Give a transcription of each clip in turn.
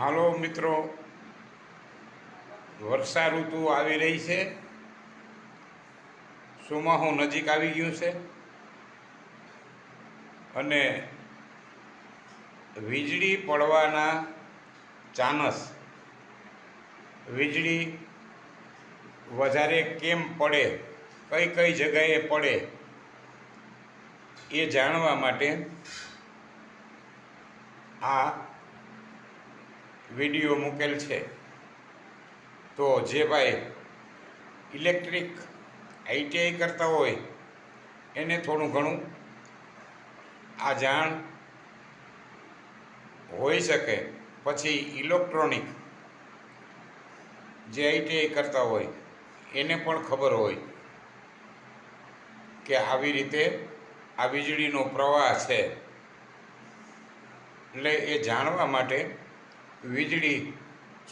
હાલો મિત્રો. વર્ષા ઋતુ આવી રહી છે. ચોમાસું નજીક આવી ગયું છે. અને વીજળી પડવાના ચાનસ, વીજળી વધારે કેમ પડે, કઈ કઈ જગ્યાએ પડે, એ જાણવા માટે આ વીડિયો મૂકેલ છે. તો જે ભાઈ ઇલેક્ટ્રિક આઈટીઆઈ કરતા હોય, એને થોડું ઘણું આ જાણ હોઈ શકે. પછી ઇલેક્ટ્રોનિક જે આઈટીઆઈ કરતા હોય, એને પણ ખબર હોય કે આવી રીતે આ વીજળીનો પ્રવાહ છે. એટલે એ જાણવા માટે વીજળી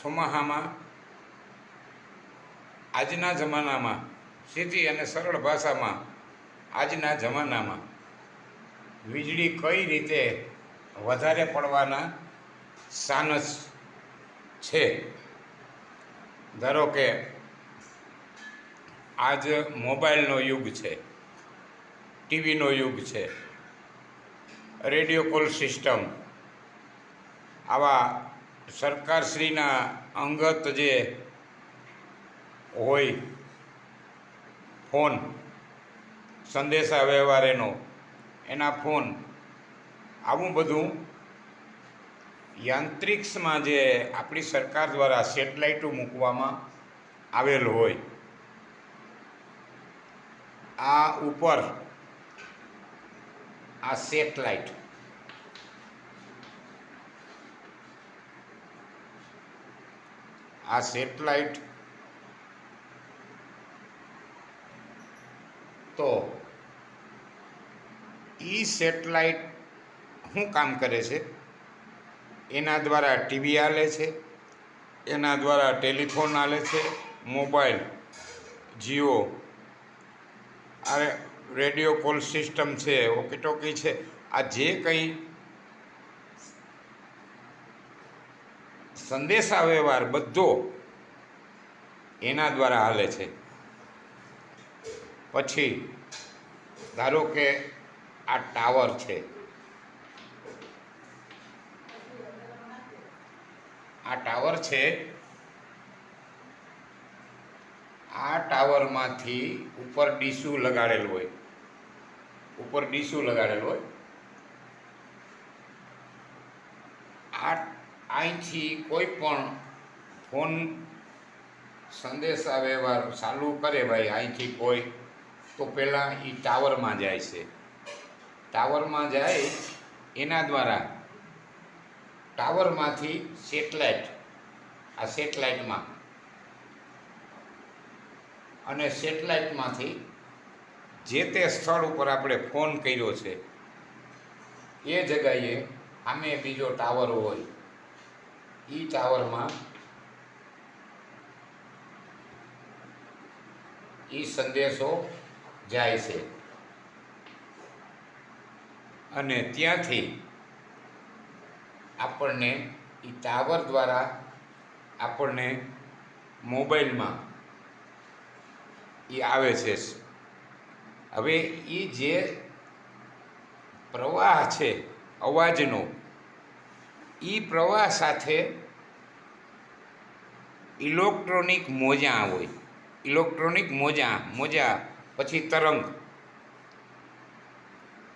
ચોમાહામાં, આજના જમાનામાં, સીધી અને સરળ ભાષામાં, આજના જમાનામાં વીજળી કઈ રીતે વધારે પડવાના સાનસ છે? ધારો કે આજ મોબાઈલનો યુગ છે, ટીવીનો યુગ છે, રેડિયો કોલ સિસ્ટમ, આવા સરકારશ્રીના અંગત જે હોય, ફોન સંદેશા વ્યવહાર એનો એના ફોન, આવું બધું યાંત્રિક્ષમાં જે આપણી સરકાર દ્વારા સેટેલાઇટો મૂકવામાં આવેલ હોય, આ ઉપર આ સેટેલાઇટ આ સેટેલાઇટ તો ઈ સેટેલાઇટ શું કામ કરે છે? એના દ્વારા ટીવી આલે છે, એના દ્વારા ટેલિફોન આલે છે, મોબાઈલ, જીઓ, આ રેડિયો કોલ સિસ્ટમ છે ઓકીટોકી છે. આ જે કંઈ સંદેશા વ્યવહાર બધો એના દ્વારા હાલે છે. પછી, ધારો કે આ ટાવર છે. આ ટાવર છે. આ ટાવરમાંથી ઉપર ડીશું લગાડેલ હોય. ઉપર ડીશું લગાડેલ હોય આ અહીંથી કોઈ પણ ફોન સંદેશા વ્યવહાર ચાલુ કરે ભાઈ, અહીંથી કોઈ. તો પહેલાં એ ટાવરમાં જાય છે. ટાવરમાં જાય એના દ્વારા ટાવરમાંથી સેટેલાઇટ, આ સેટેલાઇટમાં. અને સેટેલાઇટમાંથી જે તે સ્થળ ઉપર આપણે ફોન કર્યો છે, એ જગાએ સામે બીજો ટાવર હોય. એ ટાવરમાં એ સંદેશો જાય છે. અને ત્યાંથી આપણને એ ટાવર દ્વારા આપણને મોબાઈલમાં એ આવે છે. હવે એ જે પ્રવાહ છે, અવાજનો એ પ્રવાહ સાથે ઇલેક્ટ્રોનિક મોજા હોય. ઇલેક્ટ્રોનિક મોજા મોજા પછી તરંગ.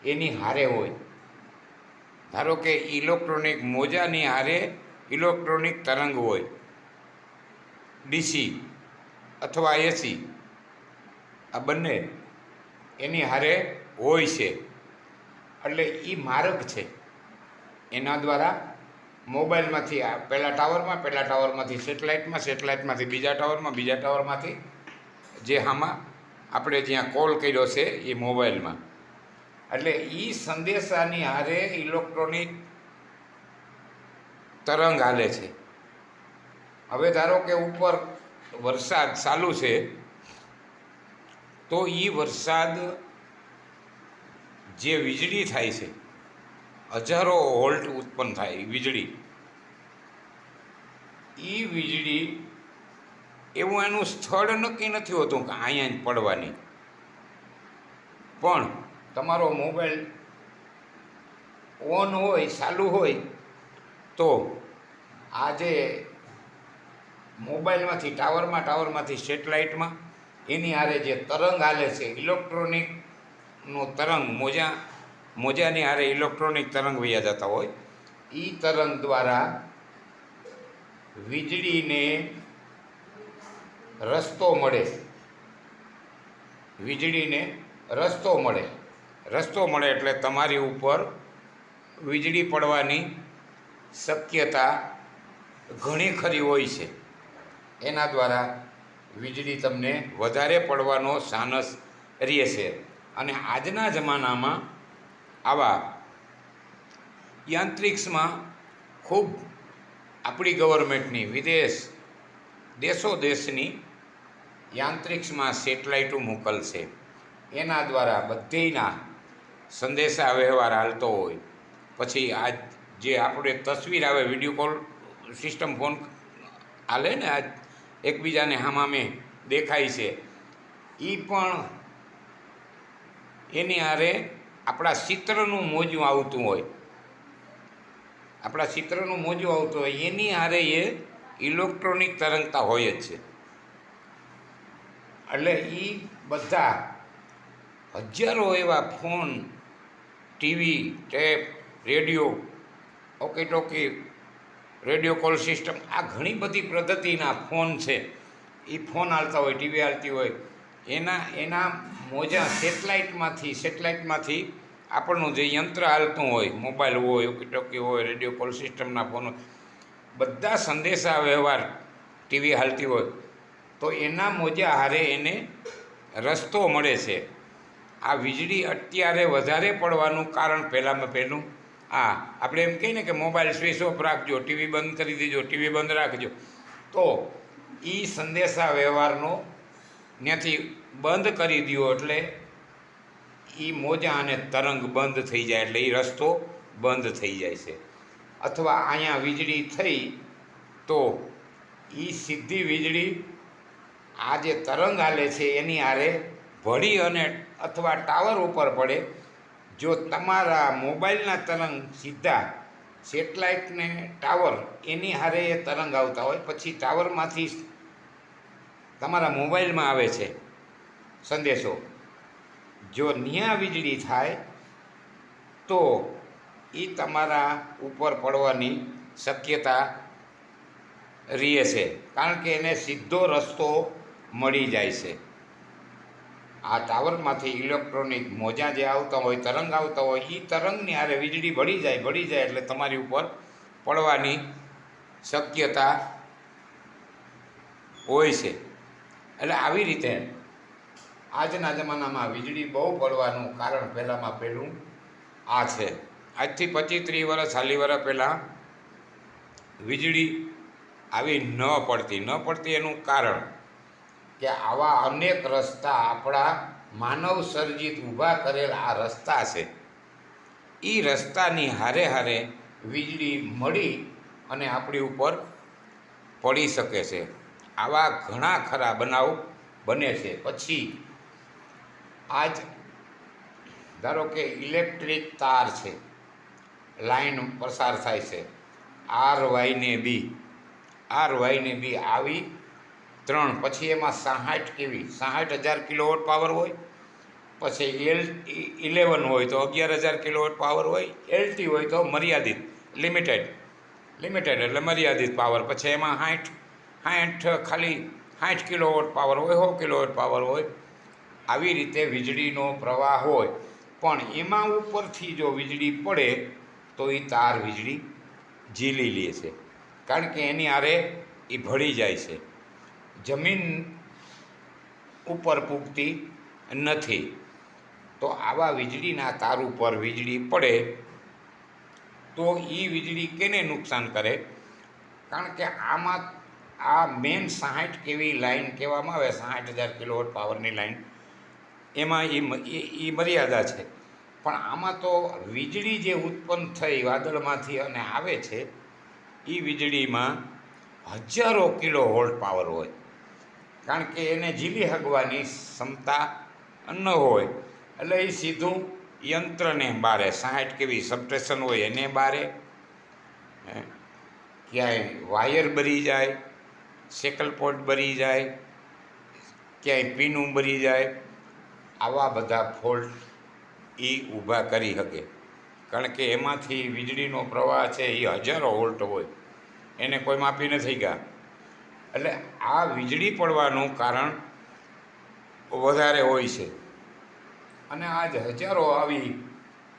એની હારે હોય. ધારો કે ઇલેક્ટ્રોનિક મોજાની હારે ઇલેક્ટ્રોનિક તરંગ હોય. ડીસી અથવા એસી. આ બંને એની હારે હોય છે. એટલે એ માર્ગ છે. એના દ્વારા મોબાઈલમાંથી આ પહેલાં ટાવરમાં, પહેલાં ટાવરમાંથી સેટેલાઇટમાં, સેટેલાઇટમાંથી બીજા ટાવરમાં, બીજા ટાવરમાંથી જે આમાં આપણે જ્યાં કોલ કર્યો છે એ મોબાઈલમાં. એટલે એ સંદેશાની હારે ઇલેક્ટ્રોનિક તરંગ હાલે છે. હવે ધારો કે ઉપર વરસાદ ચાલુ છે, તો એ વરસાદ જે વીજળી થાય છે હજારો વોલ્ટ ઉત્પન્ન થાય વીજળી. એ વીજળી એવું એનું સ્થળ નક્કી નથી હોતું કે અહીંયા જ પડવાની. પણ તમારો મોબાઈલ ઓન હોય, ચાલુ હોય, તો આ જે મોબાઈલમાંથી, ટાવરમાં, ટાવરમાંથી, સેટેલાઇટમાં, એની આરે જે તરંગ હાલે છે, ઇલેક્ટ્રોનિકનો તરંગ મોજા મોજાની હારે ઇલેક્ટ્રોનિક તરંગ વયા જતા હોય. એ તરંગ દ્વારા વીજળીને રસ્તો મળે. વીજળીને રસ્તો મળે. રસ્તો મળે એટલે તમારી ઉપર વીજળી પડવાની શક્યતા ઘણી ખરી હોય છે. એના દ્વારા વીજળી તમને વધારે પડવાનો સાનસ રહે છે અને આજના જમાનામાં આવા યાંત્રિક્સમાં ખૂબ આપણી ગવર્મેન્ટની વિદેશ દેશો દેશની યાંત્રિક્સમાં સેટેલાઇટો મોકલશે. એના દ્વારા બધીના સંદેશા વ્યવહાર હાલતો હોય. પછી આ જે આપણે તસવીર આવે વીડિયો કોલ સિસ્ટમ ફોન હાલે ને આ એકબીજાને હામામે દેખાય છે. એ પણ એની હારે આપણા ચિત્રનું મોજું આવતું હોય. આપણા ચિત્રનું મોજું આવતું હોય, એની હારે એ ઇલેક્ટ્રોનિક તરંગતા હોય જ છે. એટલે એ બધા હજારો એવા phone, TV, tape, radio walkie talkie radio call system, આ ઘણી બધી પદ્ધતિના ફોન છે. એ ફોન હાલતા હોય, ટીવી હાલતી હોય, એના એના મોજા સેટેલાઇટમાંથી સેટેલાઇટમાંથી આપણનું જે યંત્ર હાલતું હોય, મોબાઈલ હોય ઓકે ટોકી હોય, રેડિયો કોલ સિસ્ટમના ફોન હોય, બધા સંદેશા વ્યવહાર ટીવી હાલતી હોય, તો એના મોજા હારે એને રસ્તો મળે છે. આ વીજળી અત્યારે વધારે પડવાનું કારણ પહેલાંમાં પહેલું. આ, આપણે એમ કહીએ ને કે મોબાઈલ સ્વિચ ઓફ રાખજો, ટીવી બંધ કરી દેજો, ટીવી બંધ રાખજો. તો એ સંદેશા વ્યવહારનો ત્યાંથી બંધ કરી દો એટલે એ મોજા અને તરંગ બંધ થઈ જાય એટલે એ રસ્તો બંધ થઈ જાય છે. અથવા અહીંયા વીજળી થઈ તો એ સીધી વીજળી આ જે તરંગ હાલે છે એની હારે ભળી અને અથવા ટાવર ઉપર પડે. જો તમારા મોબાઈલના તરંગ સીધા સેટેલાઇટને ટાવર એની હારે એ તરંગ આવતા હોય, પછી ટાવરમાંથી તમારા મોબાઈલમાં આવે છે. સંદેશો. જો ન્યા વીજળી થાય, તો એ તમારા ઉપર પડવાની શક્યતા રહે છે. કારણ કે એને સીધો રસ્તો મળી જાય છે. આ ટાવરમાંથી ઇલેક્ટ્રોનિક મોજા જે આવતા હોય, તરંગ આવતા હોય એ તરંગની હારે વીજળી ભળી જાય ભળી જાય એટલે તમારી ઉપર પડવાની શક્યતા હોય છે. એટલે આવી રીતે આજના જમાનામાં વીજળી બહુ પડવાનું કારણ પહેલાંમાં પહેલું આ છે. આજથી પચીસ ત્રીસ વર્ષ ચાલી વર્ષ પહેલાં વીજળી આવી ન પડતી. ન પડતી એનું કારણ કે આવા અનેક રસ્તા આપણા માનવ સર્જિત ઊભા કરેલ આ રસ્તા છે. એ રસ્તાની હારે હારે વીજળી મળી અને આપણી ઉપર પડી શકે છે. આવા ઘણા ખરા બનાવ બને છે. પછી આજ ધારો કે ઇલેક્ટ્રિક તાર છે, લાઈન પસાર થાય છે આર વાયને બી આર વાયને બી આવી, ત્રણ, પછી એમાં સાઠ કેવી? સાઠ હજાર કિલોવોટ પાવર હોય, પછી એલ ઇલેવન હોય તો અગિયાર હજાર કિલોવોટ પાવર હોય એલટી હોય તો મર્યાદિત, લિમિટેડ લિમિટેડ એટલે મર્યાદિત પાવર, પછી એમાં સાઠ સાઠ ખાલી સાઠ કિલોવોટ પાવર હોય, સો કિલોવોટ પાવર હોય આવી રીતે વીજળીનો પ્રવાહ હોય. પણ એમાં ઉપરથી જો વીજળી પડે, તો એ તાર વીજળી ઝીલી લે છે. કારણ કે એની આરે એ ભળી જાય છે. જમીન ઉપર પૂગતી નથી. તો આવા વીજળીના તાર ઉપર વીજળી પડે, તો એ વીજળી કેને નુકસાન કરે? કારણ કે આમાં આ મેન સાઠ કેવી લાઈન કહેવામાં આવે? સાઠ હજાર કિલોવોટ પાવરની લાઈન. એમાં એ એ મર્યાદા છે. પણ આમાં તો વીજળી જે ઉત્પન્ન થઈ વાદળમાંથી અને આવે છે એ વીજળીમાં હજારો કિલો વોલ્ટ પાવર હોય. કારણ કે એને ઝીલી હગવાની ક્ષમતા ન હોય. એટલે એ સીધું યંત્રને બારે સાઠ કેવી સબસ્ટેશન હોય એને બારે ક્યાંય વાયર બરી જાય સેકલ પોટ બરી જાય, ક્યાંય પીનું બરી જાય આવા બધા ફોલ્ટ એ ઊભા કરી શકે. કારણ કે એમાંથી વીજળીનો પ્રવાહ છે એ હજારો વોલ્ટ હોય. એને કોઈ માપી નથી ગયા. એટલે આ વીજળી પડવાનું કારણ વધારે હોય છે. અને આજ હજારો આવી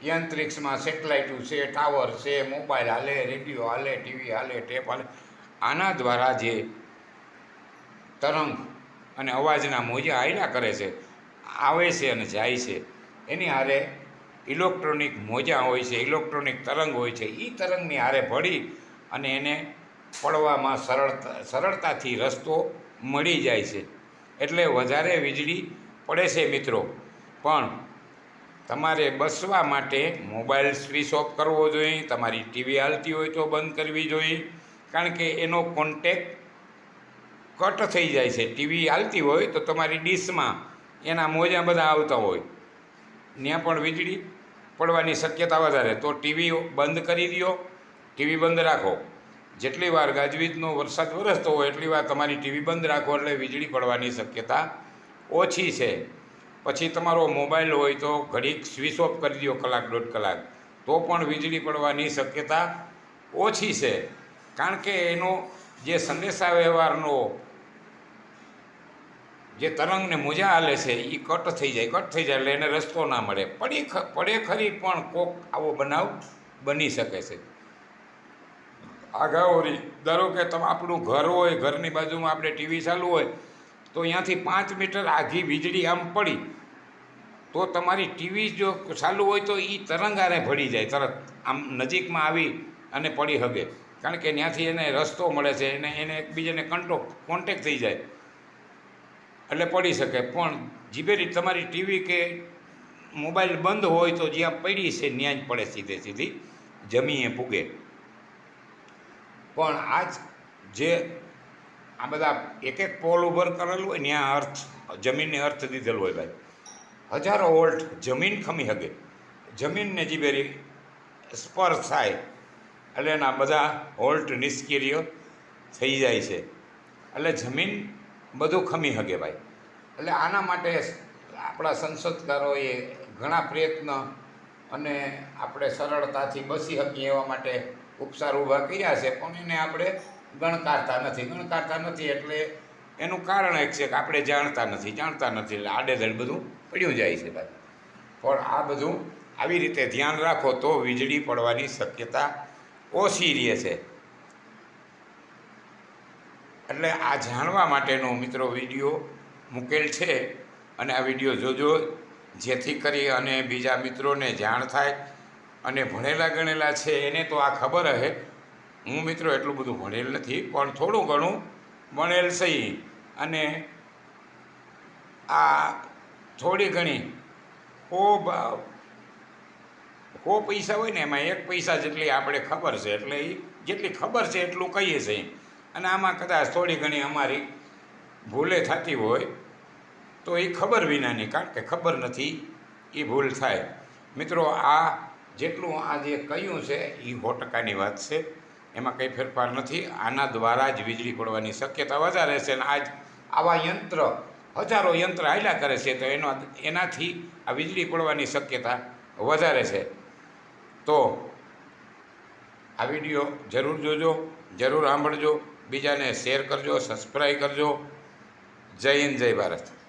યંત્રિક્ષમાં સેટેલાઇટો છે, ટાવર છે, મોબાઈલ હાલે, રેડિયો હાલે, ટીવી હાલે, ટેપ હાલે. આના દ્વારા જે તરંગ અને અવાજના મોજા હાલ્યા કરે છે આવે છે અને જાય છે. એની હારે ઇલેક્ટ્રોનિક મોજા હોય છે, ઇલેક્ટ્રોનિક તરંગ હોય છે એ તરંગની હારે ભળી અને એને પડવામાં સરળતા, સરળતાથી રસ્તો મળી જાય છે. એટલે વધારે વીજળી પડે છે મિત્રો. પણ તમારે બસવા માટે મોબાઈલ સ્વિચ ઓફ કરવો જોઈએ, તમારી ટીવી હાલતી હોય તો બંધ કરવી જોઈએ, કારણ કે એનો કોન્ટેક કટ થઈ જાય છે. ટીવી હાલતી હોય તો તમારી ડીશમાં એના મોજા બધા આવતા હોય. ત્યાં પણ વીજળી પડવાની શક્યતા વધારે. તો ટીવી બંધ કરી દો ટીવી બંધ રાખો. જેટલી વાર ગાજવીજનો વરસાદ વરસતો હોય, એટલી વાર તમારી ટીવી બંધ રાખો એટલે વીજળી પડવાની શક્યતા ઓછી છે. પછી તમારો મોબાઈલ હોય તો ઘડીક સ્વિચ ઓફ કરી દો કલાક દોઢ કલાક. તો પણ વીજળી પડવાની શક્યતા ઓછી છે. કારણ કે એનો જે સંદેશા વ્યવહારનો જે તરંગને મોજા હાલે છે એ કટ થઈ જાય, કટ થઈ જાય એટલે એને રસ્તો ના મળે. પડી પડે ખરી પણ કોક આવો બનાવ બની શકે છે. આગાઓરી ધારો કે તમે આપણું ઘર હોય, ઘરની બાજુમાં આપણે ટીવી ચાલુ હોય, તો અહીંયાથી પાંચ મીટર આઘી વીજળી આમ પડી, તો તમારી ટીવી જો ચાલુ હોય તો એ તરંગારે ભળી જાય, તરત આમ નજીકમાં આવી અને પડી હગે. કારણ કે ત્યાંથી એને રસ્તો મળે છે, એને એને એકબીજાને કંટો કોન્ટેક થઈ જાય. એટલે પડી શકે. પણ જીબેરી તમારી ટીવી કે મોબાઈલ બંધ હોય તો જ્યાં પડી છે ત્યાં જ પડે સીધે સીધી, જમીએ પૂગે પણ આજ જે આ બધા એક એક પોલ ઉભર કરેલું હોય, ત્યાં અર્થ, જમીનને અર્થ દીધેલો હોય ભાઈ. હજારો વોલ્ટ જમીન ખમી હગે. જમીનને જીબેરી સ્પર્શ થાય, એટલે એના બધા વોલ્ટ નિષ્ક્રિય થઈ જાય છે. એટલે જમીન બધું ખમી હગે ભાઈ. એટલે આના માટે આપણા સંસદકારોએ ઘણા પ્રયત્ન અને આપણે સરળતાથી બસી શકીએ એવા માટે ઉપચાર ઊભા કર્યા છે, પણ એને આપણે ગણકારતા નથી. ગણકારતા નથી એટલે એનું કારણ એક છે કે આપણે જાણતા નથી જાણતા નથી એટલે આડેધડ બધું પડ્યું જાય છે ભાઈ. પણ આ બધું આવી રીતે ધ્યાન રાખો તો વીજળી પડવાની શક્યતા ઓછી રહે છે. એટલે આ જાણવા માટેનો મિત્રો વીડિયો મૂકેલ છે અને આ વીડિયો જોજો, જેથી કરી અને બીજા મિત્રોને જાણ થાય. અને ભણેલા ગણેલા છે એને તો આ ખબર હે. હું મિત્રો એટલું બધું ભણેલ નથી, પણ થોડું ઘણું ભણેલ સહી અને આ થોડી ઘણી ખૂબ સો પૈસા હોય ને એમાં એક પૈસા જેટલી આપણે ખબર છે, એટલે એ જેટલી ખબર છે એટલું કહીએ છીએ. અને આમાં કદાચ થોડી ઘણી અમારી ભૂલે થતી હોય, તો એ ખબર વિનાની, કારણ કે ખબર નથી, એ ભૂલ થાય. મિત્રો, આ જેટલું આ જે કહ્યું છે, એ સો ટકાની વાત છે. એમાં કંઈ ફેરફાર નથી. આના દ્વારા જ વીજળી પડવાની શક્યતા વધારે છે અને આજ આવા યંત્ર, હજારો યંત્ર હાલ્યા કરે છે, તો એનો, એનાથી આ વીજળી પડવાની શક્યતા વધારે છે. તો આ વીડિયો જરૂર જોજો, જરૂર સાંભળજો. બીજાને શેર કરજો સબસ્ક્રાઈબ કરજો. જય હિન્દ જય ભારત.